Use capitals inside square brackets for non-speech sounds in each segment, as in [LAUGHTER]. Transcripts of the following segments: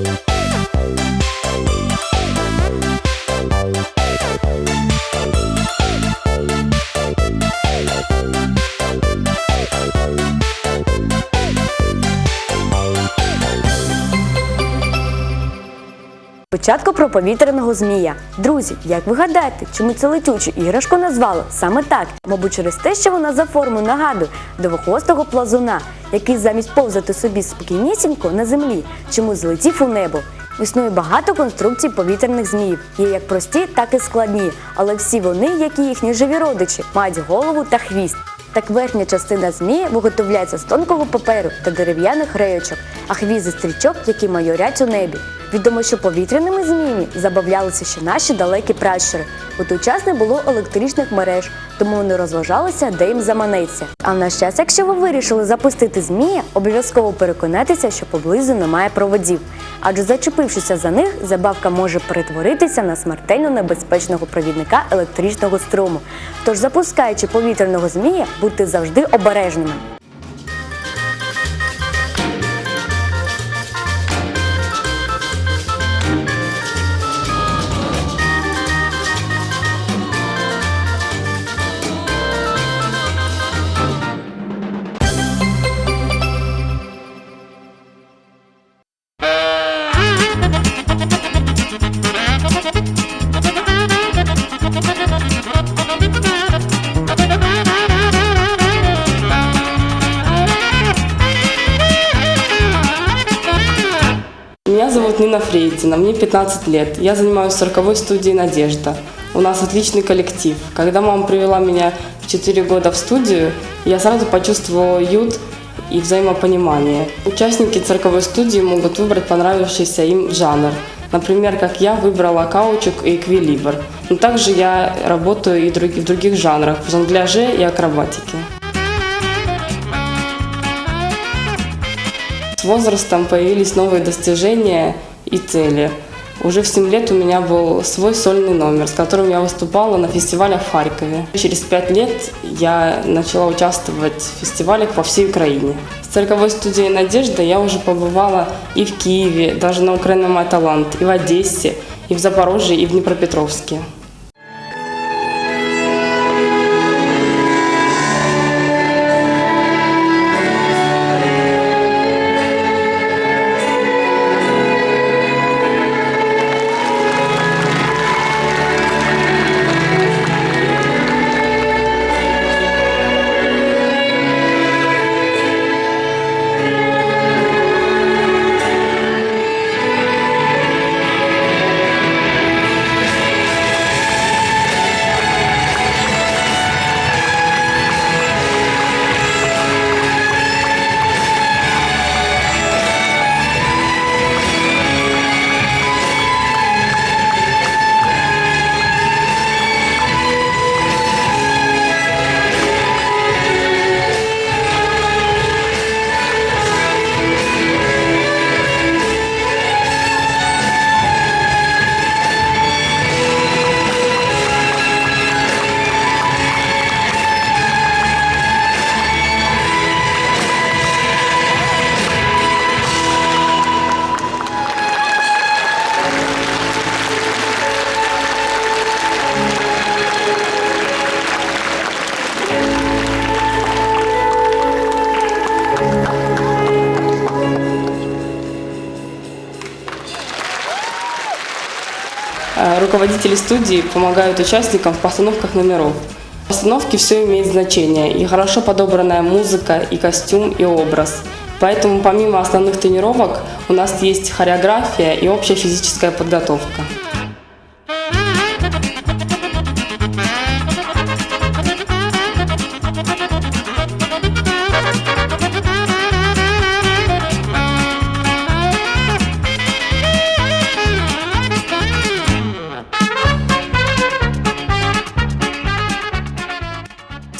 you Спочатку про повітряного змія. Друзі, як ви гадаєте, чому цю летючу іграшку назвали саме так? Мабуть, через те, що вона за форму нагадує двохвостого плазуна, який замість повзати собі спокійнісінько на землі, чому злетів у небо. Існує багато конструкцій повітряних зміїв. Є як прості, так і складні, але всі вони, як і їхні живі родичі, мають голову та хвіст. Так верхня частина змії виготовляється з тонкого паперу та дерев'яних рейочок, а хвіст зі стрічок, які майорять у небі. Відомо, що повітряними зміями забавлялися ще наші далекі пращури. У той час не було електричних мереж, тому вони розважалися, де їм заманеться. А на час, якщо ви вирішили запустити змія, обов'язково переконайтеся, що поблизу немає проводів. Адже зачепившися за них, забавка може перетворитися на смертельно небезпечного провідника електричного струму. Тож, запускаючи повітряного змія, будьте завжди обережними. Зовут Нина Фрейдина, мне 15 лет. Я занимаюсь в цирковой студией «Надежда». У нас отличный коллектив. Когда мама привела меня в 4 года в студию, я сразу почувствовала уют и взаимопонимание. Участники цирковой студии могут выбрать понравившийся им жанр. Например, как я выбрала каучук и эквилибр. Но также я работаю и в других жанрах, в жонгляже и акробатике. С возрастом появились новые достижения и цели. Уже в 7 лет у меня был свой сольный номер, с которым я выступала на фестивалях в Харькове. Через 5 лет я начала участвовать в фестивалях по всей Украине. С цирковой студией «Надежда» я уже побывала и в Киеве, даже на Украине мой талант, и в Одессе, и в Запорожье, и в Днепропетровске. Руководители студии помогают участникам в постановках номеров. В постановке все имеет значение, и хорошо подобранная музыка, и костюм, и образ. Поэтому помимо основных тренировок у нас есть хореография и общая физическая подготовка.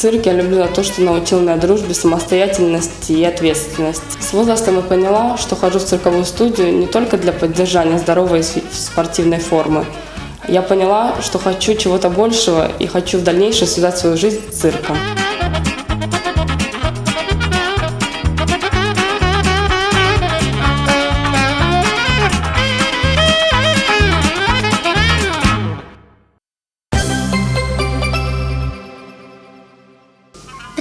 Цирк я люблю за то, что научил меня дружбе, самостоятельности и ответственности. С возрастом я поняла, что хожу в цирковую студию не только для поддержания здоровой спортивной формы. Я поняла, что хочу чего-то большего и хочу в дальнейшем связать свою жизнь с цирком.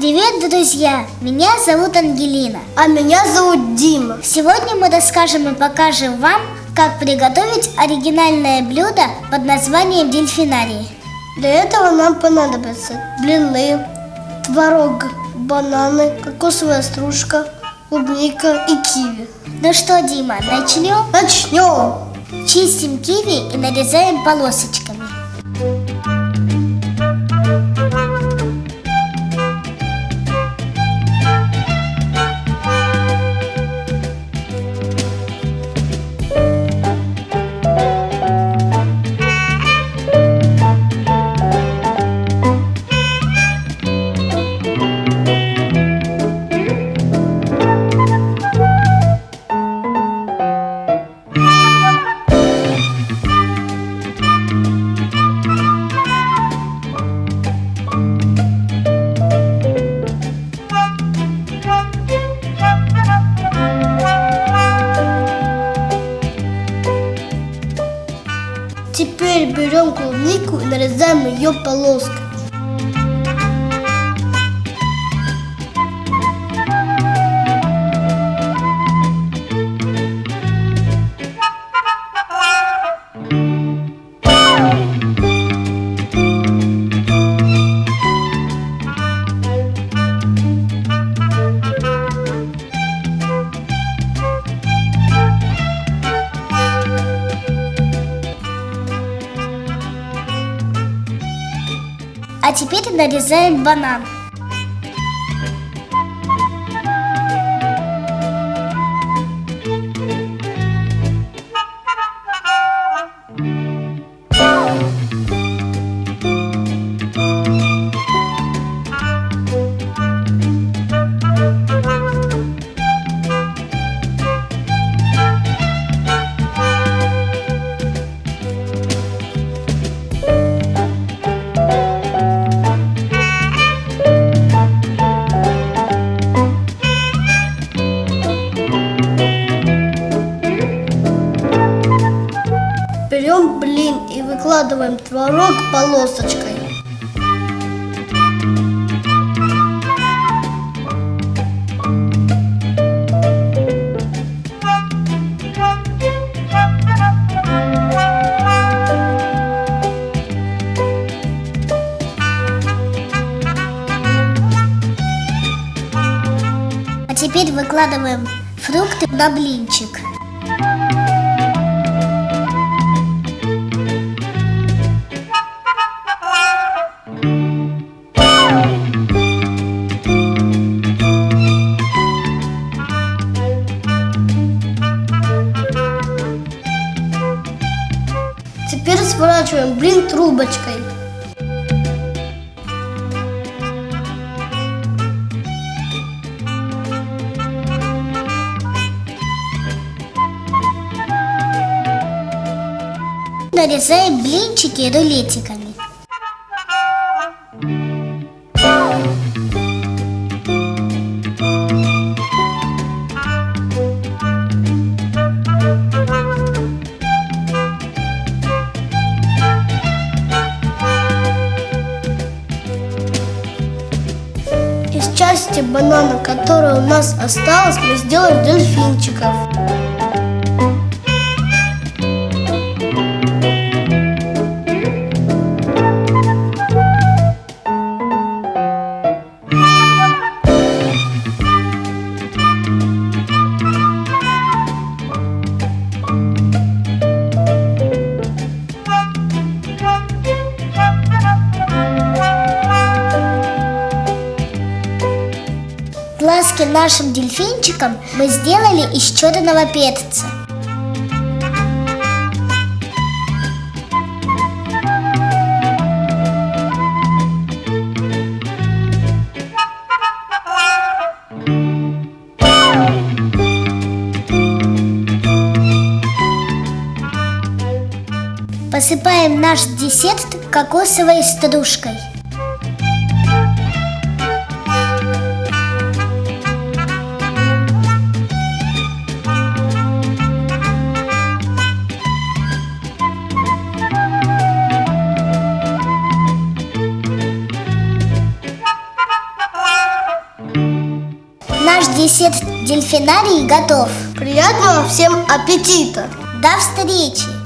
Привет, друзья! Меня зовут Ангелина. А меня зовут Дима. Сегодня мы расскажем и покажем вам, как приготовить оригинальное блюдо под названием дельфинарий. Для этого нам понадобятся блины, творог, бананы, кокосовая стружка, клубника и киви. Ну что, Дима, начнем? Начнем! Чистим киви и нарезаем полосочками. Теперь нарезаем банан. Блин и выкладываем творог полосочкой. А теперь выкладываем фрукты на блинчик. Теперь сворачиваем блин трубочкой. Нарезаем блинчики рулетиками. Которая у нас осталась, мы сделаем дельфинчиков. Дельфинчикам мы сделали из черного перца. Посыпаем наш десерт кокосовой стружкой. Дельфинарий готов. Приятного всем аппетита! До встречи.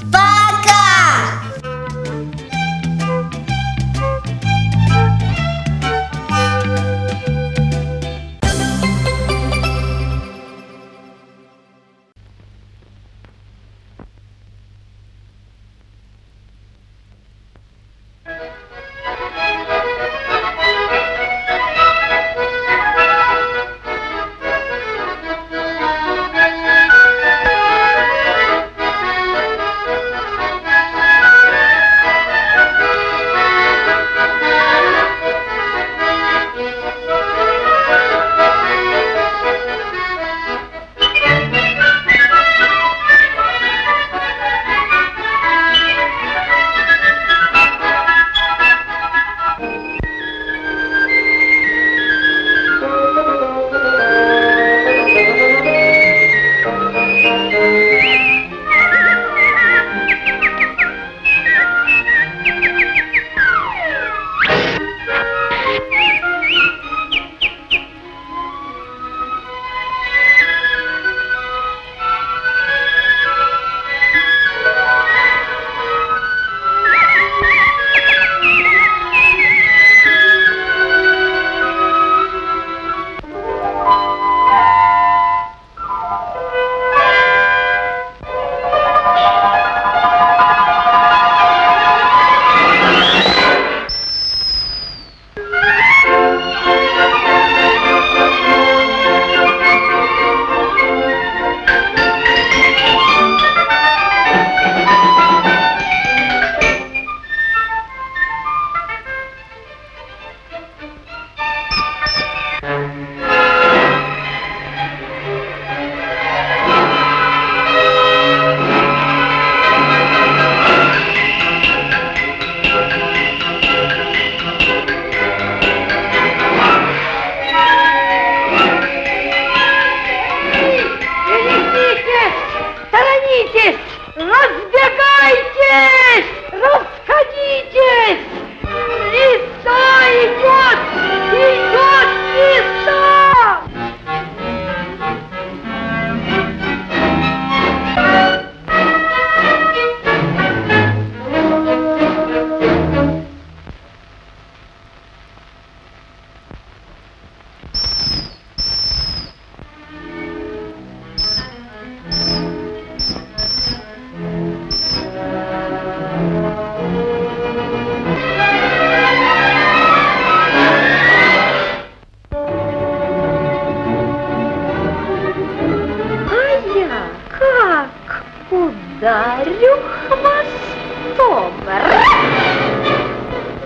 Ударю хвостом.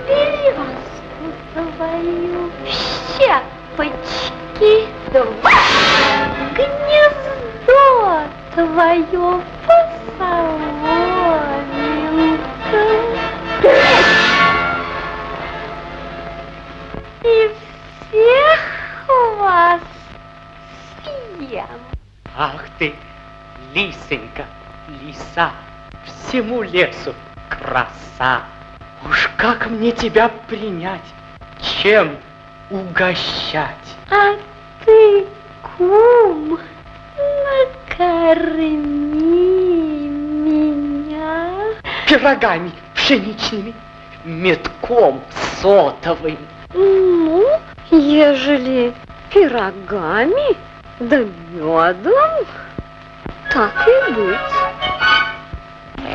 Березку твою в щепочки два. Гнездо твое по соломинкам. И всех вас съем. Ах ты, лисенька, лиса, всему лесу краса. Уж как мне тебя принять, чем угощать? А ты, кум, накорми меня. Пирогами пшеничными, метком сотовым. Ну, ежели пирогами да медом, так и быть.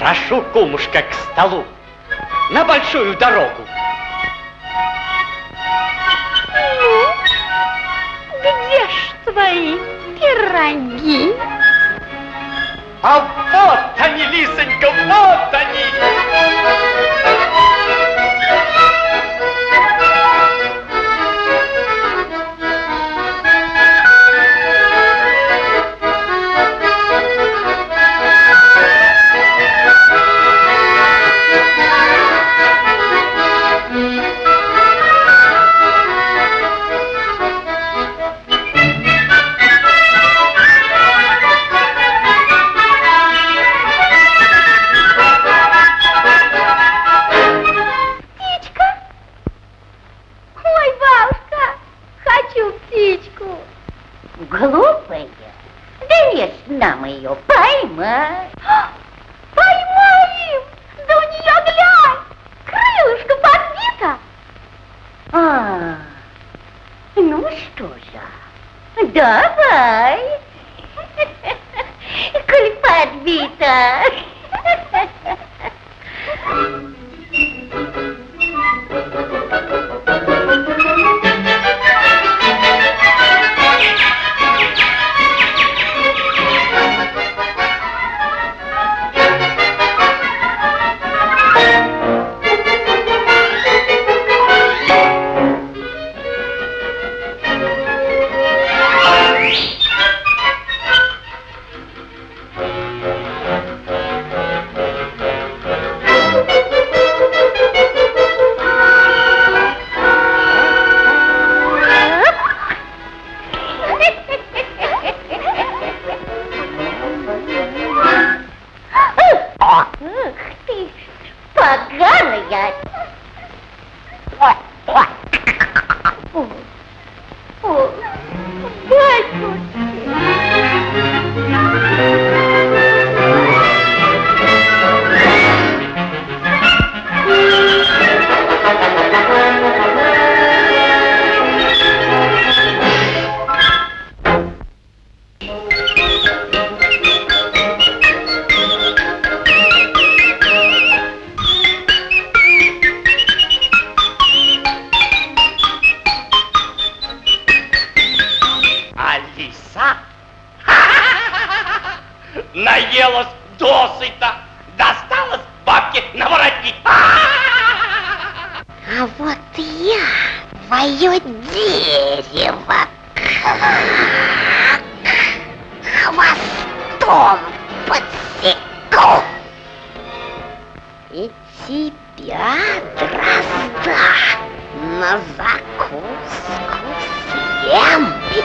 Прошу, кумушка, к столу, на большую дорогу. Ну, где ж твои пироги? А вот они, лисонька, вот они!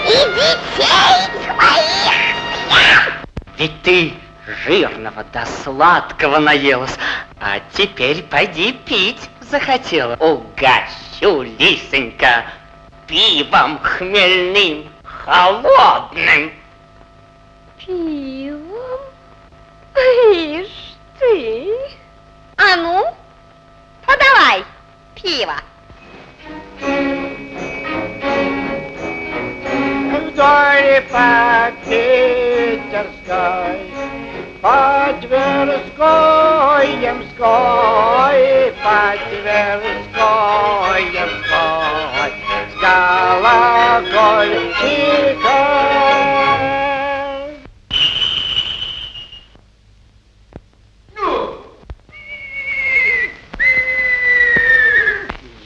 И детей твоих Ведь ты жирного да сладкого наелась, а теперь пойди пить захотела. Угощу, лисонька, пивом хмельным, холодным. Пивом? Ишь ты! А ну, подавай пиво. Вдоль по Питерской, по Тверской, Ямской, по Тверской, Ямской, с колокольчиком.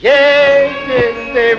Едет ты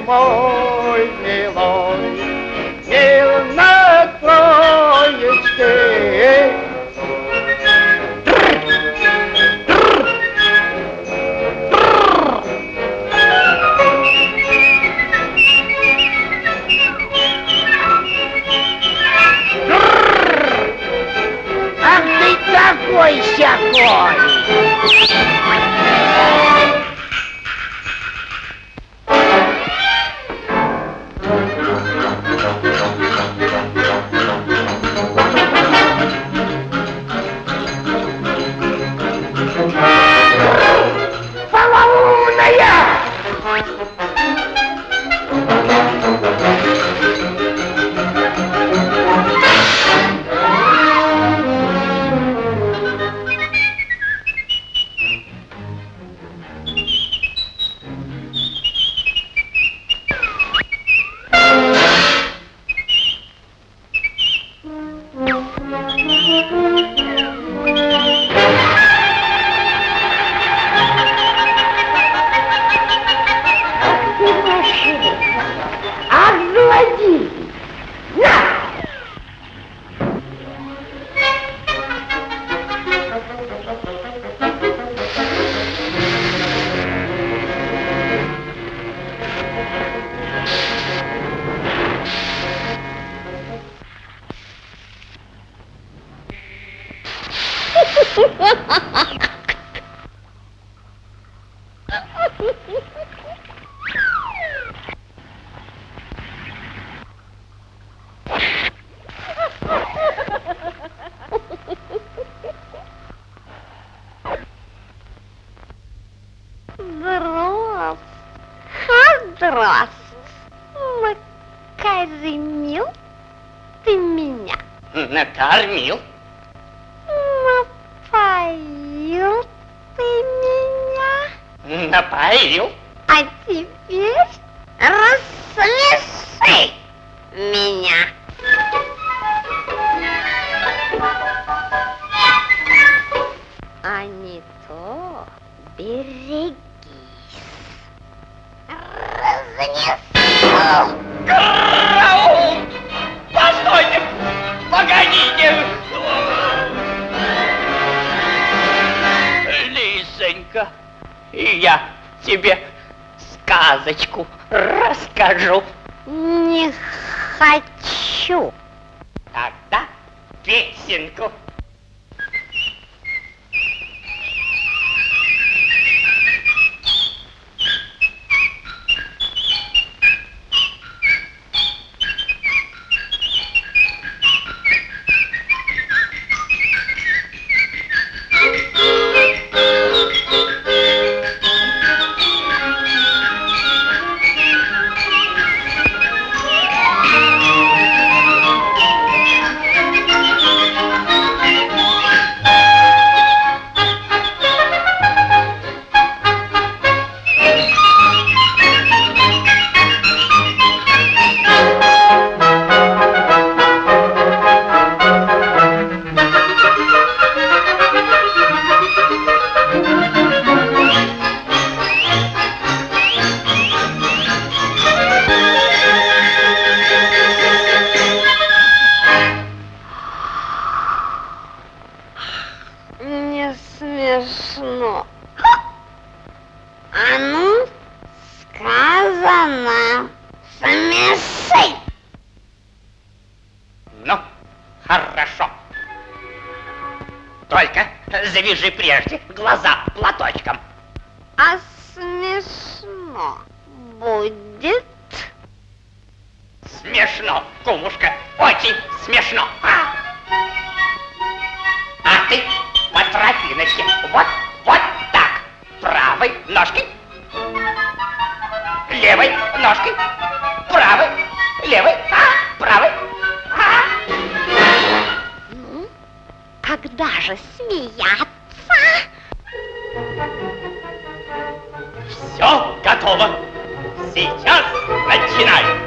ha [LAUGHS] ha А не то берегись. Разнесу. Караул! Постойте! Погодите! Лисонька, я тебе сказочку расскажу. Не хочу. Тогда песенку. Сказано, смеши. Ну, хорошо. Только завяжи прежде глаза платочком. А смешно будет? Смешно, кумушка, очень смешно. А, а ты по тропиночке, вот, вот так, правой ножкой, левой ножкой, правой, левой, а, правой, а. Когда же смеяться? Все готово. Сейчас начинаем.